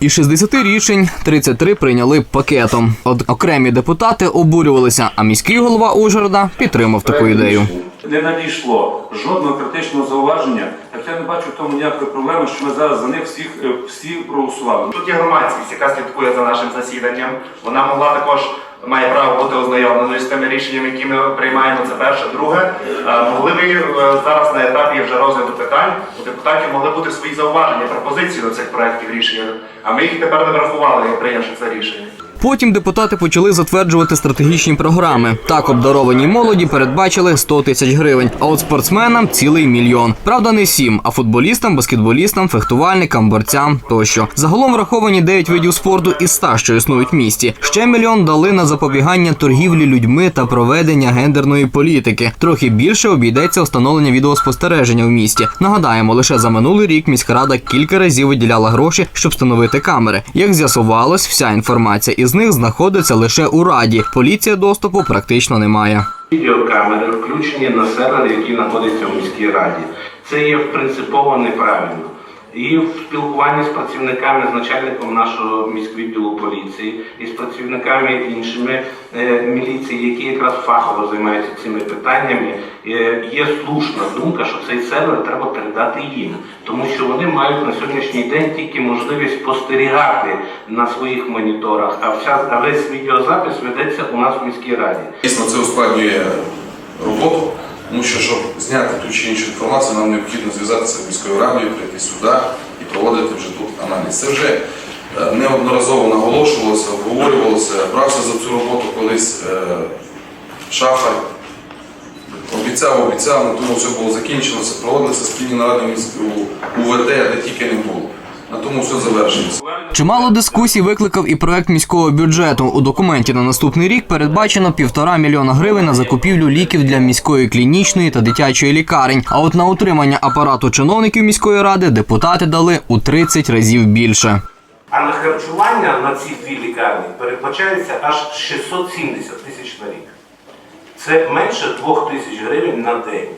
Із 60 рішень 33 прийняли пакетом. От окремі депутати обурювалися, а міський голова Ужгорода підтримав таку ідею. Не надійшло жодного критичного зауваження, так я не бачу в тому ніякої проблеми, що ми зараз за них всіх е, всі проголосували. Тут є громадськість, яка слідкує за нашим засіданням. Вона могла також має право бути ознайомленою з тими рішеннями, які ми приймаємо. Це перше. Друге, е, могли ви е, зараз на етапі вже розгляду питань у депутатів могли бути свої зауваження, пропозиції до цих проєктів рішення. А ми їх тепер не врахували, прийнявши це рішення. Потім депутати почали затверджувати стратегічні програми. Так обдарованій молоді передбачили 100 тисяч гривень, а от спортсменам цілий мільйон. Правда, не сім, а футболістам, баскетболістам, фехтувальникам, борцям тощо. Загалом враховані 9 видів спорту із 100, що існують в місті. Ще мільйон дали на запобігання торгівлі людьми та проведення гендерної політики. Трохи більше обійдеться встановлення відеоспостереження в місті. Нагадаємо, лише за минулий рік міська рада кілька разів виділяла гроші, щоб встановити камери. Як з'ясувалось, вся інформація із них знаходиться лише у раді. Поліція доступу практично не має. Відеокамери включені на сервер, який знаходиться у міській раді. Це є принципово неправильно. І в спілкуванні з працівниками, з начальником нашого міськвідділу поліції і з працівниками іншими е, міліції, які якраз фахово займаються цими питаннями, е, є слушна думка, що цей сервер треба передати їм, тому що вони мають на сьогоднішній день тільки можливість спостерігати на своїх моніторах, а вся весь відеозапис ведеться у нас в міській раді. Дійсно, це ускладнює роботу, тому що, щоб зняти ту чи іншу інформацію, нам необхідно зв'язатися з міською радою, прийти сюди і проводити вже тут аналіз. Це вже е, неодноразово наголошувалося, обговорювалося. Брався за цю роботу колись шафар. Обіцяв, обіцяв, на тому все було закінчилося, проводилися спільні наради у УВД, де тільки не було. На тому все завершилося. Чимало дискусій викликав і проект міського бюджету. У документі на наступний рік передбачено півтора мільйона гривень на закупівлю ліків для міської клінічної та дитячої лікарень. А от на утримання апарату чиновників міської ради депутати дали у 30 разів більше. А на харчування на ці дві лікарні передбачається аж 670 тисяч на рік. Це менше 2 тисяч гривень на день.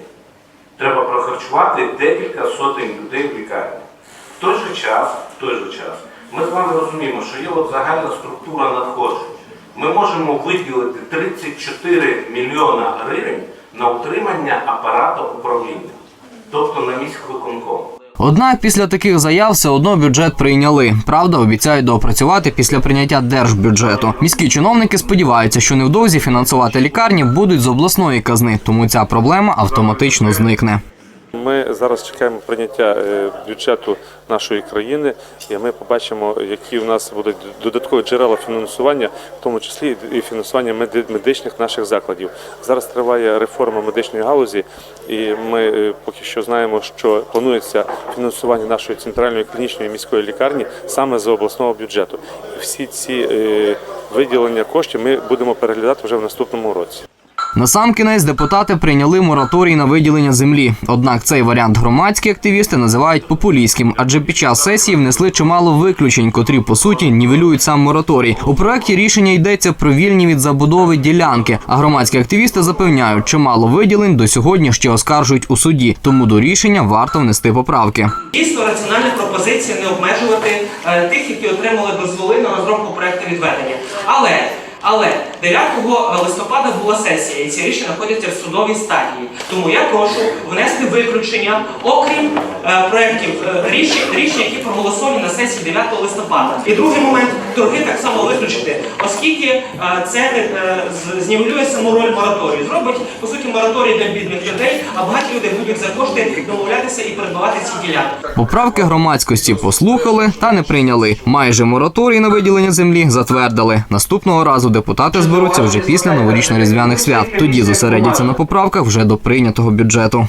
Треба прохарчувати декілька сотень людей в лікарні. Той же час, в той же час, ми з вами розуміємо, що є от загальна структура надходжень. Ми можемо виділити 34 мільйона гривень на утримання апарату управління, тобто на міськвиконком. Однак після таких заяв все одно бюджет прийняли. Правда, обіцяють доопрацювати після прийняття держбюджету. Міські чиновники сподіваються, що невдовзі фінансувати лікарні будуть з обласної казни, тому ця проблема автоматично зникне. Ми зараз чекаємо прийняття е, бюджету нашої країни, і ми побачимо, які у нас будуть додаткові джерела фінансування, в тому числі і фінансування медичних наших закладів. Зараз триває реформа медичної галузі, і ми е, поки що знаємо, що планується фінансування нашої центральної клінічної міської лікарні саме з обласного бюджету. Всі ці е, виділення коштів ми будемо переглядати вже в наступному році. Насамкінець депутати прийняли мораторій на виділення землі. Однак цей варіант громадські активісти називають популістським, адже під час сесії внесли чимало виключень, котрі по суті нівелюють сам мораторій. У проекті рішення йдеться про вільні від забудови ділянки. А громадські активісти запевняють, чимало виділень до сьогодні ще оскаржують у суді, тому до рішення варто внести поправки. Дійсно, раціональна пропозиція не обмежувати е, тих, які отримали дозволи на розробку проекту відведення. Але але 9 листопада була сесія, і ці рішення знаходяться в судовій стадії. Тому я прошу внести виключення, окрім е, проєктів е, рішень, рішень, проголосовані на сесії 9 листопада. І другий момент торги так само виключити, оскільки е, це е, знівелює саму роль мораторію. Зробить по суті мораторій для бідних людей, а багаті люди будуть за кошти домовлятися і придбавати ці ділянки. Поправки громадськості послухали та не прийняли. Майже мораторій на виділення землі затвердили. Наступного разу депутати зберуться вже після новорічно-різдвяних свят. Тоді зосередяться на поправках вже до прийнятого бюджету.